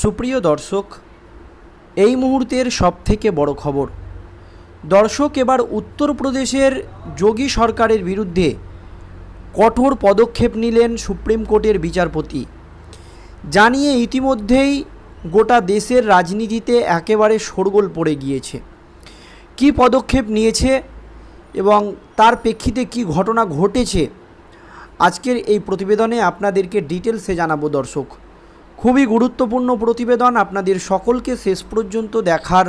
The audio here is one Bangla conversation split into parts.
সুপ্রিয় দর্শক, এই মুহূর্তের সবথেকে বড় খবর। দর্শক, এবার উত্তরপ্রদেশের যোগী সরকারের বিরুদ্ধে কঠোর পদক্ষেপ নিলেন সুপ্রিম কোর্টের বিচারপতি। জানিয়ে ইতিমধ্যেই গোটা দেশের রাজনীতিতে একেবারে শোরগোল পড়ে গিয়েছে। কি পদক্ষেপ নিয়েছে এবং তার প্রেক্ষিতে কি ঘটনা ঘটেছে, আজকের এই প্রতিবেদনে আপনাদেরকে ডিটেলসে জানাব দর্শক। খুবই গুরুত্বপূর্ণ প্রতিবেদন আপনাদের সকলকে শেষ পর্যন্ত দেখার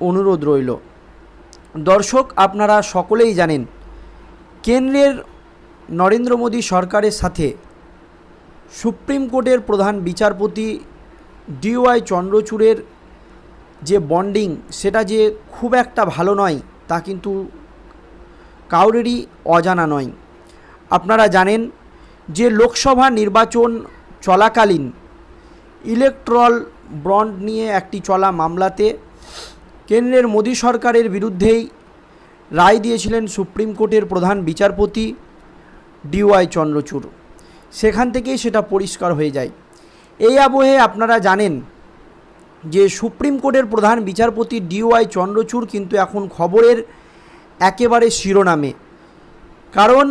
অনুরোধ রইল। দর্শক, আপনারা সকলেই জানেন, কেন্দ্রের নরেন্দ্র মোদী সরকারের সাথে সুপ্রিম কোর্টের প্রধান বিচারপতি ডিওয়াই চন্দ্রচূড়ের যে বন্ডিং, সেটা যে খুব একটা ভালো নয়, তা কিন্তু কাউরেরই অজানা নয়। আপনারা জানেন যে লোকসভা নির্বাচন চলাকালীন ইলেকট্রল বন্ড নিয়ে একটি চলা মামলাতে কেন্দ্রের মোদী সরকারের বিরুদ্ধেই রায় দিয়েছিলেন সুপ্রিম কোর্টের প্রধান বিচারপতি ডিওয়াই চন্দ্রচূড়। সেখান থেকেই সেটা পরিষ্কার হয়ে যায়। এই আবহে আপনারা জানেন যে সুপ্রিম কোর্টের প্রধান বিচারপতি ডিওয়াই চন্দ্রচূড় কিন্তু এখন খবরের একেবারে শিরোনামে। কারণ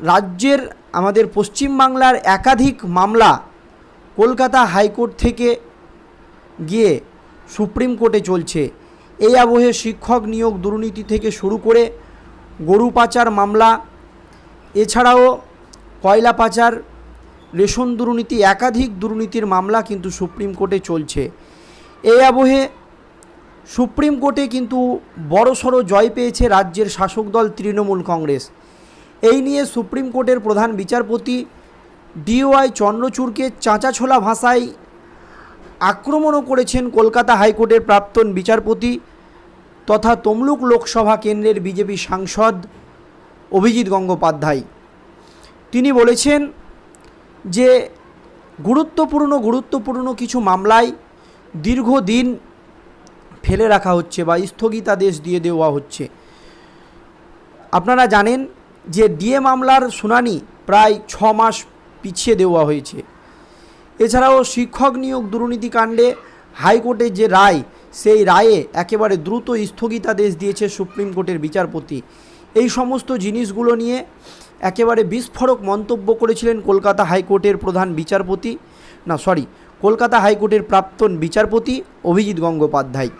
রাজ্যের আমাদের পশ্চিমবাংলার একাধিক মামলা কলকাতা হাইকোর্ট থেকে গিয়ে সুপ্রিম কোর্টে চলছে। এই আবহে শিক্ষক নিয়োগ দুর্নীতি থেকে শুরু করে গরু পাচার মামলা, এছাড়াও কয়লা পাচার, রেশন দুর্নীতি, একাধিক দুর্নীতির মামলা কিন্তু সুপ্রিম কোর্টে চলছে। এই আবহে সুপ্রিম কোর্টে কিন্তু বড়সড় জয় পেয়েছে রাজ্যের শাসক দল তৃণমূল কংগ্রেস। এই নিয়ে সুপ্রিম কোর্টের প্রধান বিচারপতি ডিওয়াই চন্দ্রচূড়কে চাঁচাছোলা ভাষায় আক্রমণও করেছেন কলকাতা হাইকোর্টের প্রাক্তন বিচারপতি তথা তমলুক লোকসভা কেন্দ্রের বিজেপি সাংসদ অভিজিৎ গঙ্গোপাধ্যায়। তিনি বলেছেন যে গুরুত্বপূর্ণ গুরুত্বপূর্ণ কিছু মামলায় দীর্ঘদিন ফেলে রাখা হচ্ছে বা স্থগিতাদেশ দিয়ে দেওয়া হচ্ছে। আপনারা জানেন যে ডিএ মামলার শুনানি প্রায় ছ মাস পিছিয়ে দেওয়া হয়েছে। এছাড়াও শিক্ষক নিয়োগ দুর্নীতিকাণ্ডে হাইকোর্টের যে রায়, সেই রায়ে একেবারে দ্রুত স্থগিতাদেশ দিয়েছে সুপ্রিম কোর্টের বিচারপতি। এই সমস্ত জিনিসগুলো নিয়ে একেবারে বিস্ফোরক মন্তব্য করেছিলেন কলকাতা হাইকোর্টের প্রধান বিচারপতি, না সরি কলকাতা হাইকোর্টের প্রাক্তন বিচারপতি অভিজিৎ গঙ্গোপাধ্যায়।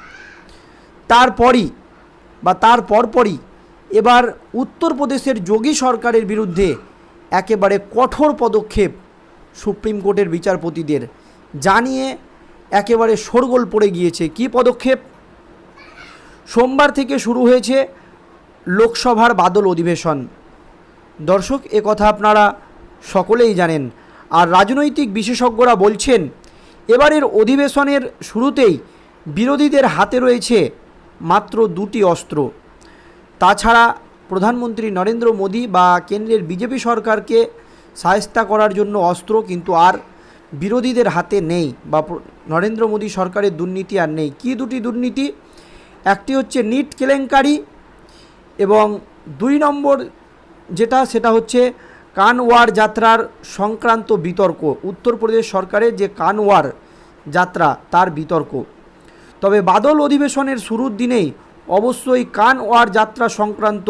তারপরই বা তার পরপরই এবার উত্তরপ্রদেশের যোগী সরকারের বিরুদ্ধে একেবারে কঠোর পদক্ষেপ সুপ্রিম কোর্টের বিচারপতিদের জানিয়ে একেবারে শোরগোল পড়ে গিয়েছে। কি পদক্ষেপ? সোমবার থেকে শুরু হয়েছে লোকসভার বাদল অধিবেশন। দর্শক, এ কথা আপনারা সকলেই জানেন। আর রাজনৈতিক বিশেষজ্ঞরা বলছেন, এবারের অধিবেশনের শুরুতেই বিরোধীদের হাতে রয়েছে মাত্র দুটি অস্ত্র। তাছাড়া প্রধানমন্ত্রী নরেন্দ্র মোদী বা কেন্দ্রের বিজেপি সরকারকে সায়স্তা করার জন্য অস্ত্র কিন্তু আর বিরোধীদের হাতে নেই বা নরেন্দ্র মোদী সরকারের দুর্নীতি আর নেই। কী দুটি দুর্নীতি? একটি হচ্ছে নিট কেলেঙ্কারি এবং দুই নম্বর যেটা, সেটা হচ্ছে কানওয়ার যাত্রার সংক্রান্ত বিতর্ক। উত্তরপ্রদেশ সরকারের যে কানওয়ার যাত্রা, তার বিতর্ক। তবে বাদল অধিবেশনের শুরুর দিনেই অবশ্যই কানওয়ার যাত্রা সংক্রান্ত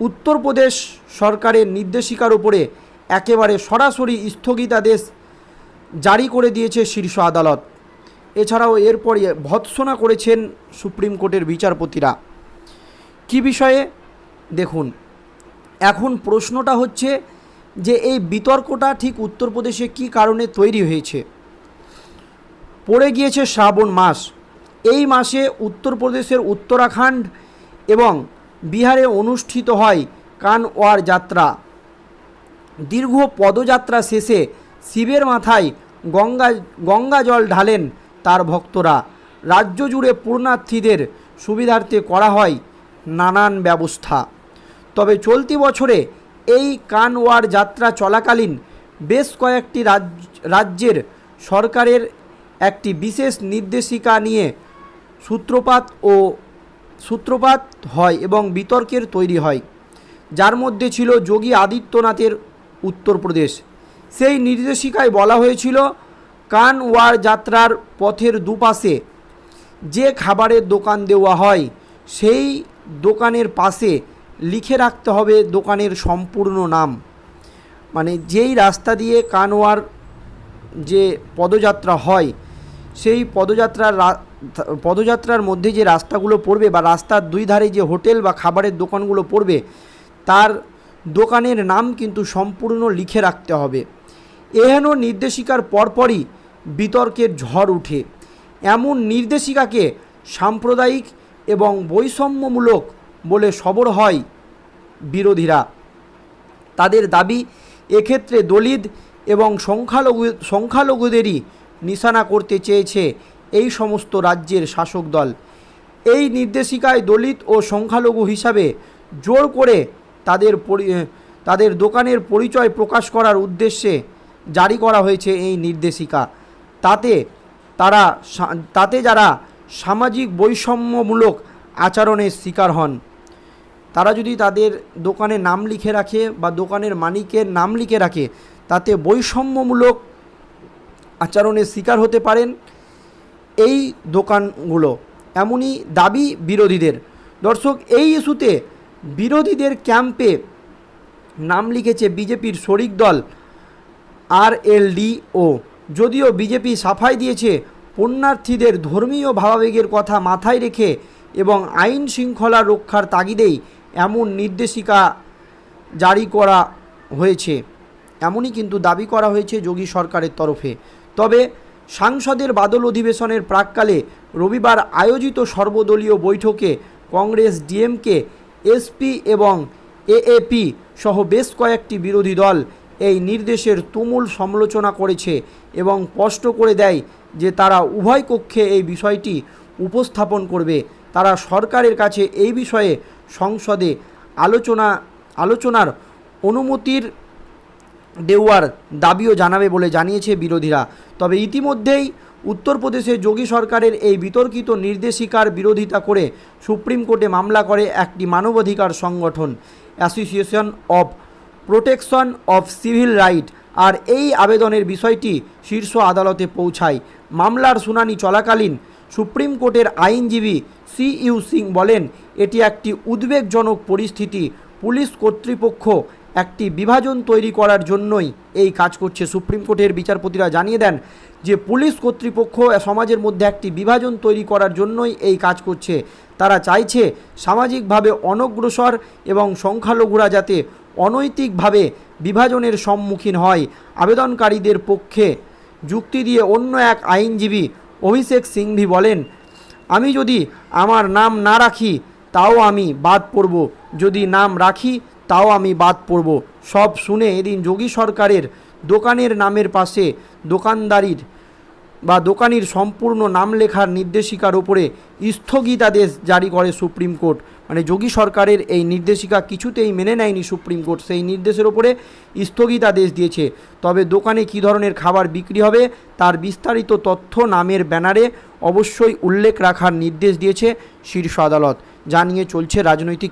উত্তরপ্রদেশ সরকারের নির্দেশিকার উপরে একেবারে সরাসরি স্থগিতাদেশ জারি করে দিয়েছে শীর্ষ আদালত। এছাড়াও এরপরে ভৎসনা করেছেন সুপ্রিম কোর্টের বিচারপতিরা। কি বিষয়ে? দেখুন, এখন প্রশ্নটা হচ্ছে যে এই বিতর্কটা ঠিক উত্তরপ্রদেশে কী কারণে তৈরি হয়েছে? পড়ে গিয়েছে শ্রাবণ মাস। এই মাসে উত্তরপ্রদেশের উত্তরাখণ্ড এবং বিহারে অনুষ্ঠিত হয় কানওয়ার যাত্রা। দীর্ঘ পদযাত্রা শেষে শিবের মাথায় গঙ্গা গঙ্গা জল ঢালেন তার ভক্তরা। রাজ্য জুড়ে পূর্ণার্থীদের সুবিধার্থে করা হয় নানান ব্যবস্থা। তবে চলতি বছরে এই কানওয়ার যাত্রা চলাকালীন বেশ কয়েকটি রাজ- রাজ্যের সরকারের একটি বিশেষ নির্দেশিকা নিয়ে সূত্রপাত ও সূত্রপাত হয় এবং বিতর্কের তৈরি হয়, যার মধ্যে ছিল যোগী আদিত্যনাথের উত্তরপ্রদেশ। সেই নির্দেশিকায় বলা হয়েছিল কানওয়ার যাত্রার পথের দুপাশে যে খাবারের দোকান দেওয়া হয়, সেই দোকানের পাশে লিখে রাখতে হবে দোকানের সম্পূর্ণ নাম। মানে যেই রাস্তা দিয়ে কানওয়ার যে পদযাত্রা হয়, সেই পদযাত্রার পদযাত্রার মধ্যে যে রাস্তাগুলো পড়বে বা রাস্তার দুই ধারে যে হোটেল বা খাবারের দোকানগুলো পড়বে, তার দোকানের নাম কিন্তু সম্পূর্ণ লিখে রাখতে হবে। এহেন নির্দেশিকার পরপরই বিতর্কের ঝড় উঠে। এমন নির্দেশিকাকে সাম্প্রদায়িক এবং বৈষম্যমূলক বলে সবর হয় বিরোধীরা। তাদের দাবি, এক্ষেত্রে দলিত এবং সংখ্যালঘু সংখ্যালঘুদেরই নিশানা করতে চেয়েছে এই সমস্ত রাজ্যের শাসক দল। এই নির্দেশিকায় দলিত ও সংখ্যালঘু হিসাবে জোর করে তাদের তাদের দোকানের পরিচয় প্রকাশ করার উদ্দেশ্যে জারি করা হয়েছে এই নির্দেশিকা। তাতে তারা তাতে যারা সামাজিক বৈষম্যমূলক আচরণের শিকার হন, তারা যদি তাদের দোকানে নাম লিখে রাখে বা দোকানের মালিকের নাম লিখে রাখে, তাতে বৈষম্যমূলক আচরণের শিকার হতে পারেন। এই দোকানগুলো, এমনই দাবি বিরোধীদের। দর্শক, এই ইস্যুতে বিরোধীদের ক্যাম্পে নাম লিখেছে বিজেপির শরিক দল আর ও যদিও বিজেপি সাফাই দিয়েছে, পুণ্যার্থীদের ধর্মীয় ভাবাবেগের কথা মাথায় রেখে এবং আইন শৃঙ্খলা রক্ষার তাগিদেই এমন নির্দেশিকা জারি করা হয়েছে। এমনই কিন্তু দাবি করা হয়েছে যোগী সরকারের তরফে। তবে সাংসদের বাদল অধিবেশনের প্রাককালে রবিবার আয়োজিত সর্বদলীয় বৈঠকে কংগ্রেস ডিএমকে, এসপি এবং এএপি সহ বেশ কয়েকটি বিরোধী দল এই নির্দেশের তুমুল সমালোচনা করেছে এবং স্পষ্ট করে দেয় যে তারা উভয় কক্ষে এই বিষয়টি উপস্থাপন করবে। তারা সরকারের কাছে এই বিষয়ে সংসদে আলোচনা, আলোচনার অনুমতির দেওয়ার দাবিও জানাবে বলে জানিয়েছে বিরোধীরা। তবে ইতিমধ্যেই উত্তরপ্রদেশে যোগী সরকারের এই বিতর্কিত নির্দেশিকার বিরোধিতা করে সুপ্রিম কোর্টে মামলা করে একটি মানবাধিকার সংগঠন, association of protection of civil right, আর এই আবেদনের বিষয়টি শীর্ষ আদালতে পৌঁছায়। মামলার শুনানি চলাকালীন সুপ্রিম কোর্টের আইনজীবী সি ইউ সিং বলেন, এটি একটি উদ্বেগজনক পরিস্থিতি। পুলিশ কর্তৃপক্ষ একটি বিভাজন তৈরি করার জন্যই এই কাজ করছে। সুপ্রিম কোর্টের বিচারপতিরা জানিয়ে দেন যে, পুলিশ কর্তৃপক্ষ সমাজের মধ্যে একটি বিভাজন তৈরি করার জন্যই এই কাজ করছে। তারা চাইছে সামাজিকভাবে অনগ্রসর এবং সংখ্যালঘুরা যাতে অনৈতিকভাবে বিভাজনের সম্মুখীন হয়। আবেদনকারীদের পক্ষে যুক্তি দিয়ে অন্য এক আইনজীবী অভিষেক সিংভি বলেন, আমি যদি আমার নাম না রাখি, তাও আমি বাদ পড়ব। যদি নাম রাখি তাও আমি বাদ পড়ব। সব শুনে এদিন যোগী সরকারের দোকানের নামের পাশে দোকানদারির বা দোকানির সম্পূর্ণ নাম লেখার নির্দেশিকার উপরে স্থগিতাদেশ জারি করে সুপ্রিম কোর্ট। মানে যোগী সরকারের এই নির্দেশিকা কিছুতেই মেনে নেয়নি সুপ্রিম কোর্ট। সেই নির্দেশের ওপরে স্থগিতাদেশ দিয়েছে। তবে দোকানে কী ধরনের খাবার বিক্রি হবে, তার বিস্তারিত তথ্য নামের ব্যানারে অবশ্যই উল্লেখ রাখার নির্দেশ দিয়েছে শীর্ষ আদালত। যা নিয়ে চলছে রাজনৈতিক